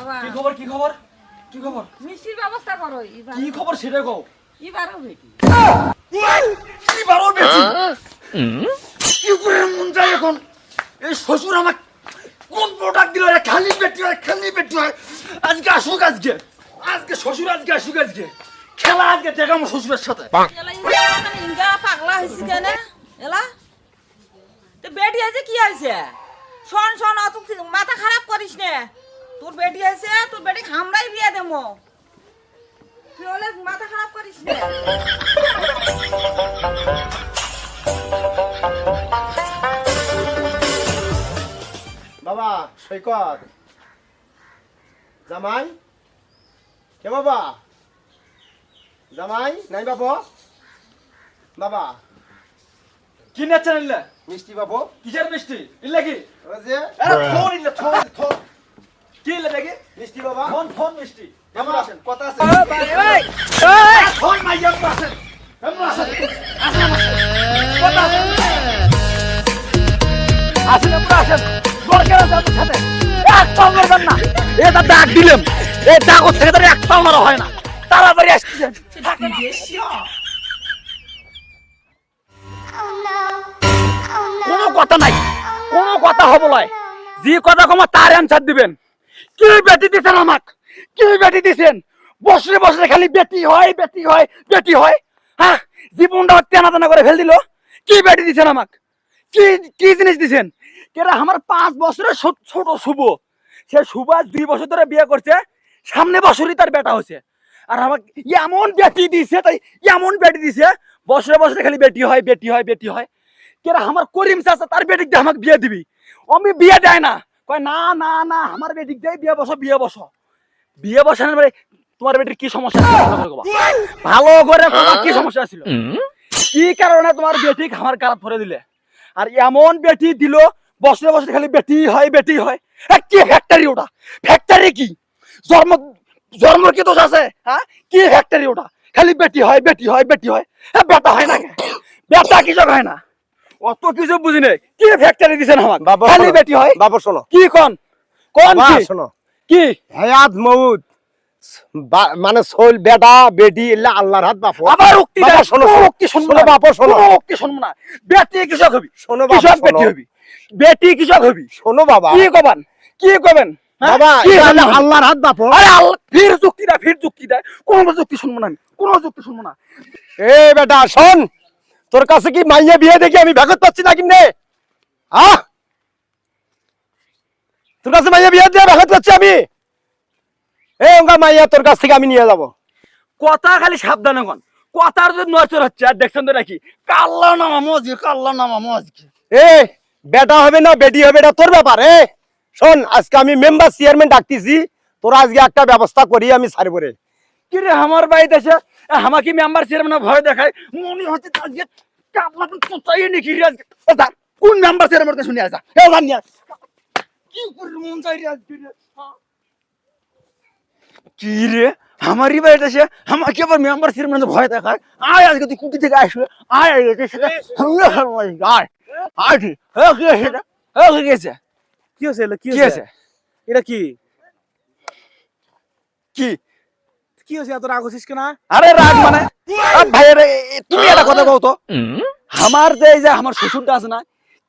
বাবা। কি খবর কি খবর? কি খবর? মিষ্টির ব্যবস্থা করো এবার। কি খবর সেটা কও। এবারও বেটি কি? বারো বেশি কি? করে মন যায় এখন? এই শ্বশুর আমার কোন প্রোডাক্ট দিল? রে খালি হয় খালি হয়। আজকে আসুক আজকে। আজকে শ্বশুর আজকে আসুক আজকে। খেলা আজকে দেখা আমার শ্বশুরের সাথে। ইনকা ইনকা পাগলা হয়েছি কেন? এলা? তো বেটি আছে কি আছে শোন শোন অত মাথা খারাপ করিস নে। তোর বেটি আছে তোর বেটি হামরাই বিয়ে দেবো। তুই হলে মাথা খারাপ করিস নে বাবা সৈকত। জামাই? কে বাবা? জামাই? নাই বাবা? বাবা। কি নেচ্ছেন ইল্লে মিষ্টি বাবু। কিসের মিষ্টি? ইল্লে কি? যে। আরে ফোন ইল্লে ফোন ফোন কি ইল্লে দেখি? মিষ্টি বাবা। ফোন ফোন মিষ্টি। কেমন আছেন? কথা আছে। ফোন মাইয়া আছেন কেমন আছেন? আসেন কথা আছেন আসেন আমরা আসেন। দরকার আছে আপনার সাথে? এক পাও মারবেন না। এটা ডাক দিলাম এই ডাক থেকে তার এক পাও মারা হয় না। তাড়াতাড়ি আসছেন কোনো কথা নাই। কোনো কথা হব নয় যে কথা কমা তার অ্যান্সার দিবেন। কি বেটি দিছেন আমাক? কি বেটি দিছেন? বসরে বসরে খালি বেটি হয় বেটি হয় বেটি হয়। হ্যাঁ জীবনটা তেনা তেনা করে ফেল দিল। কি বেটি দিছেন আমাক? কি কি জিনিস দিছেন? কেরা আমার পাঁচ বছরের ছোট- শুভ। সে আজ দুই বছর ধরে বিয়ে করছে, সামনে বছরই তার বেটা হয়েছে। আর আমাকে এমন বেটি দিছে, তাই এমন বেটি দিছে, বছরে বছরে খালি বেটি হয় বেটি হয় বেটি হয়। কেরা আমার করিম চাচা তার বেটিক আমাকে বিয়ে দিবি। আমি বিয়ে দেয় না। কয়, না না না, আমার বেটিক দিয়ে বিয়ে বসো বিয়ে বসো। বিয়ে বসানোর পরে তোমার বেটির কি সমস্যা ভালো করে তোমার কি সমস্যা ছিল? কি কারণে তোমার বেটি আমার কারাত ধরে দিলে? আর এমন বেটি দিল বছরে বছরে খালি বেটি হয় বেটি হয়। কি ফ্যাক্টরি ওটা? ফ্যাক্টরি কি? জন্ম জন্ম কি দোষ আছে? হ্যাঁ কি ফ্যাক্টরি ওটা? খালি বেটি হয় বেটি হয় বেটি হয়। বেটা হয় না? বেটা কিছু হয় না? অত কিছু বুঝি নেই। কি ফ্যাক্টরি দিছেন আমার বাবা খালি বেটি হয়? বাবা শোনো। কি কোন? কোন কি? শোনো। কি? হায়াত মউত মানে সোল বেটা বেটি এলা আল্লাহর হাত বাপ। আবার উক্তি বাবা শোনো, উক্তি শুনব না, বাবা, শোনো। উক্তি শুনব না। বেটি কৃষক হবি। শোনো বাবা, কৃষক বেটি হবি। বেটি কৃষক হবি। শোনো বাবা। কি কবেন? কি কবেন? হ্যাঁ? বাবা কি এটা আল্লাহর হাত বাপ? আরে আল্লাহ ফির যুক্তি দেয় ফির যুক্তি দেয়। কোনো যুক্তি শুনব না আমি। কোনো যুক্তি শুনব না। এ বেটা শোন। তোর কাছে কি মাইয়া বিয়ে দেখি আমি ভাগত পাচ্ছি না কিনে? আহ তোর কাছে মাইয়া বিয়ে দিয়ে ভাগত পাচ্ছি আমি? এই ওঙ্গা মাইয়া তোর কাছ থেকে আমি নিয়ে যাব। কথা খালি সাবধানে কন। কথার যদি নজর হচ্ছে আর দেখছেন তো নাকি? কাল্লা নামা মজকে কাল্লা নামা মজকে এ বেটা হবে না বেটি হবে এটা তোর ব্যাপার এ? শোন আজকে আমি মেম্বার চেয়ারম্যান ডাকতেছি তোর আজকে একটা ব্যবস্থা করি আমি ছাড়বো রে। কি রে আমার বাড়িতে এসে আমাকে মেম্বার চেয়ারম্যান ভয় দেখায়। মনে হচ্ছে কোন মেম্বার চেয়ারম্যান শুনে আসা? কি করে মন চাই রে? হ্যাঁ? কি আমারই বাড়িতে আমাকে আবার মেম্বার চেয়ারম্যান ভয় দেখায়। আয় আজকে তুই কুটি থেকে আসবে আয় আয়। আয়, সেটা আয় আয় কি কি আছে কি হয়েছে কি হয়েছে? এটা কি? কি? কি হয়েছে? এত রাগ হচ্ছিস কেন? আরে রাগ মানে ভাই তুমি একটা কথা কও তো। আমার যে এই যে আমার শ্বশুরটা আছে না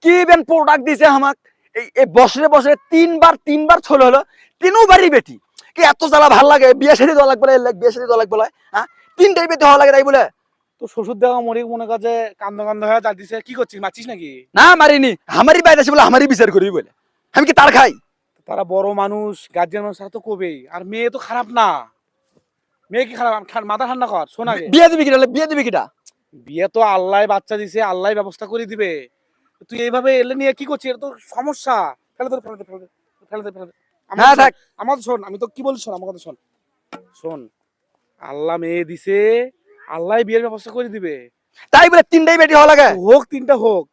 কি বেন প্রোডাক্ট দিছে আমাক? এই এই বছরে বছরে তিনবার তিনবার ছোল হলো তিনবারই বেটি। কি এত জ্বালা ভালো লাগে? বিয়ে শাড়ি দেওয়া লাগবে বিয়ে শাড়ি দেওয়া লাগবে হ্যাঁ? তিনটাই বেটি হওয়া লাগে তাই বলে। তো শ্বশুর দেখা মরি মনে যে কান্দ কান্দ হয়ে যা দিছে কি করছিস? মারছিস নাকি? না মারিনি। আমারই বাইরে আছে বলে আমারই বিচার করি বলে। আমি কি তার খাই? তারা বড় মানুষ গার্জিয়ান মানুষ তারা তো কবেই আর মেয়ে তো খারাপ না। মেয়ে কি খারাপ? মাথা ঠান্ডা কর শোন বিয়ে দিবি কিনা বিয়ে দিবি কিনা বিয়ে তো আল্লাহ বাচ্চা দিছে আল্লাহ ব্যবস্থা করে দিবে। তুই এইভাবে এলে নিয়ে কি করছিস? এটা তো সমস্যা। ফেলে দে ফেলে ফেলে ফেলে ফেলে হ্যাঁ থাক। আমার শোন আমি তো কি বলছি শোন আমার কথা শোন। শোন আল্লাহ মেয়ে দিছে আল্লাহ বিয়ের ব্যবস্থা করে দিবে। তাই বলে তিনটাই বেটি হওয়া লাগে? হোক তিনটা হোক।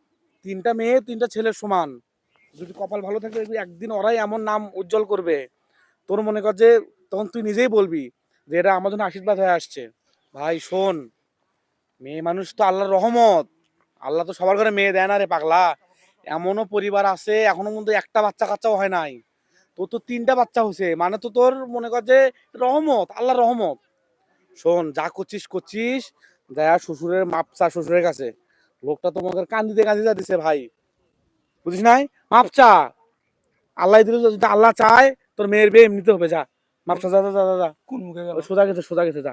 তিনটা মেয়ে তিনটা ছেলের সমান। যদি কপাল ভালো থাকে একদিন ওরাই এমন নাম উজ্জ্বল করবে। তোর মনে কর যে তখন তুই নিজেই বলবি যে এটা আমার জন্য আশীর্বাদ হয়ে আসছে। ভাই, শোন, মেয়ে মানুষ তো আল্লাহর রহমত। আল্লাহ তো সবার ঘরে মেয়ে দেয় না রে পাগলা। এমনও পরিবার আছে, এখনও কিন্তু একটা বাচ্চা কাচ্চাও হয় নাই। তোর তো তিনটা বাচ্চা হয়েছে মানে তো তোর মনে কর যে রহমত আল্লাহ রহমত। শোন, যা করছিস করছিস। দেয়া শ্বশুরের মাপচা শ্বশুরের কাছে। লোকটা তোমাকে কান্দিতে কান্দিতে দিছে, ভাই। বুঝিস নাই? মাপচা। আল্লাহ দিল যদি আল্লাহ চায়, তোর মেয়ের বিয়ে এমনিতে হবে, যা। মাপচা যা যা যা যা, কোন মুখে গেল? সোজা গেছে সোজা গেছে যা।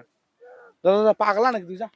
যা যা, যা পাগলা নাকি তুই যা।